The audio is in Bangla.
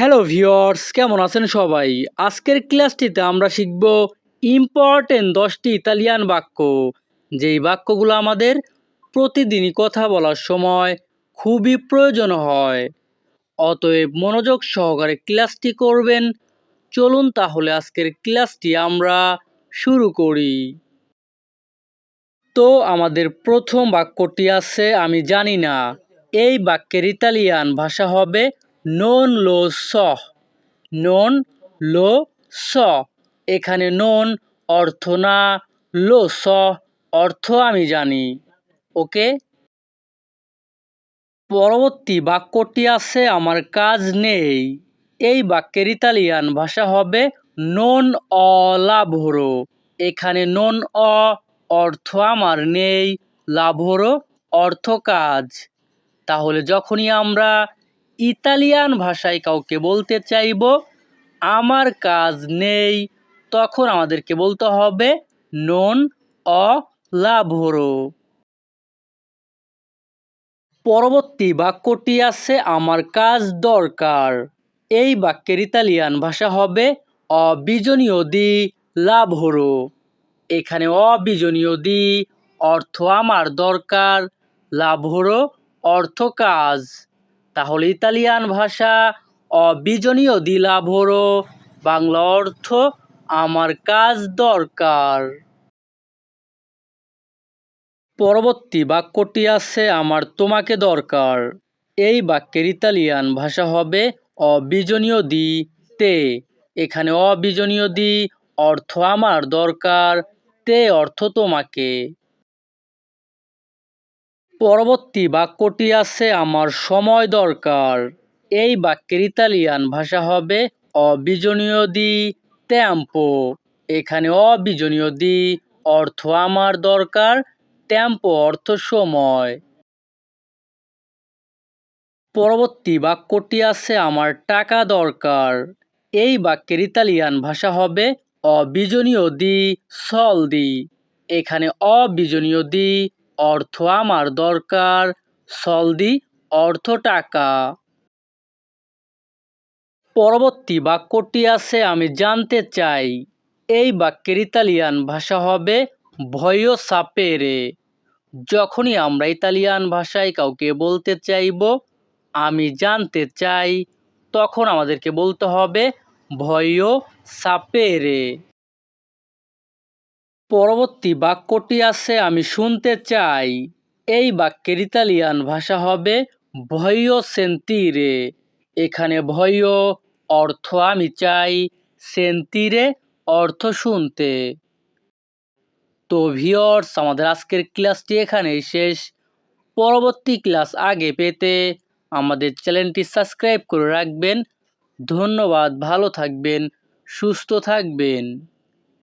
হ্যালো ভিওর্স কেমন আছেন সবাই? আজকের ক্লাসটিতে আমরা শিখব ইম্পর্টেন্ট দশটি ইতালিয়ান বাক্য, যেই বাক্যগুলো আমাদের প্রতিদিনই কথা বলার সময় খুবই প্রয়োজন হয়। অতএব মনোযোগ সহকারে ক্লাসটি করবেন। চলুন তাহলে আজকের ক্লাসটি আমরা শুরু করি। তো আমাদের প্রথম বাক্যটি আছে, আমি জানি না। এই বাক্যের ইতালিয়ান ভাষা হবে নন লো স। নন লো স। এখানে নন অর্থ না, লো স অর্থ আমি জানি। ওকে? পরবর্তী বাক্যটি আছে, আমার কাজ নেই। এই বাক্যের ইতালিয়ান ভাষা হবে নন অ লাভরো এখানে নন অ অর্থ আমার নেই, লাভরো অর্থ কাজ। তাহলে যখনই আমরা ইতালিয়ান ভাষায় কাউকে বলতে চাইব, আমার কাজ নেই। তখন আমাদেরকে বলতে হবে, নন অ লাভরো। পরবর্তী বাক্যটি আছে, আমার কাজ দরকার। এই বাক্যের ইতালিয়ান ভাষা হবে, অবিজনীয় দি লাভরো। এখানে অবিজনীয় দি অর্থ আমার দরকার। লাভরো অর্থ কাজ। তাহলে ইতালিয়ান ভাষা অবিজনীয় দি লাভরো বাংলা অর্থ আমার কাজ দরকার। পরবর্তী বাক্যটি আছে, আমার তোমাকে দরকার। এই বাক্যের ইতালিয়ান ভাষা হবে অবিজনীয় দি তে এখানে অবিজনীয় দি অর্থ আমার দরকার, তে অর্থ তোমাকে। পরবর্তী বাক্যটি আছে আমার সময় দরকার। এই বাক্যের ইতালিয়ান ভাষা হবে অবিজনীয় দি ত্যাম্পো এখানে অবিজনীয় দি অর্থ আমার দরকার টেম্পো অর্থ সময়। পরবর্তী বাক্যটি আছে আমার টাকা দরকার। এই বাক্যের ইতালিয়ান ভাষা হবে অবিজনীয় দি সল দি। এখানে অবিজনীয় দি অর্থ আমার দরকার, সলদি অর্থ টাকা। পরবর্তী বাক্যটি আছে, আমি জানতে চাই, এই বাক্যের ইতালিয়ান ভাষা হবে ভয় সাপেরে। যখনই আমরা ইতালিয়ান ভাষায় কাউকে বলতে চাইব, আমি জানতে চাই, তখন আমাদেরকে বলতে হবে ভয় সাপেরে। পরবর্তী বাক্যটি আছে, আমি শুনতে চাই। এই বাক্যের ইতালিয়ান ভাষা হবে, ভয় সেন্তিরে এখানে ভয় অর্থ, আমি চাই। সেন্তিরে অর্থ, শুনতে। তো ভিওর্স আমাদের আজকের ক্লাসটি এখানেই শেষ। পরবর্তী ক্লাস আগে পেতে আমাদের চ্যানেলটি সাবস্ক্রাইব করে রাখবেন। ধন্যবাদ, ভালো থাকবেন, সুস্থ থাকবেন।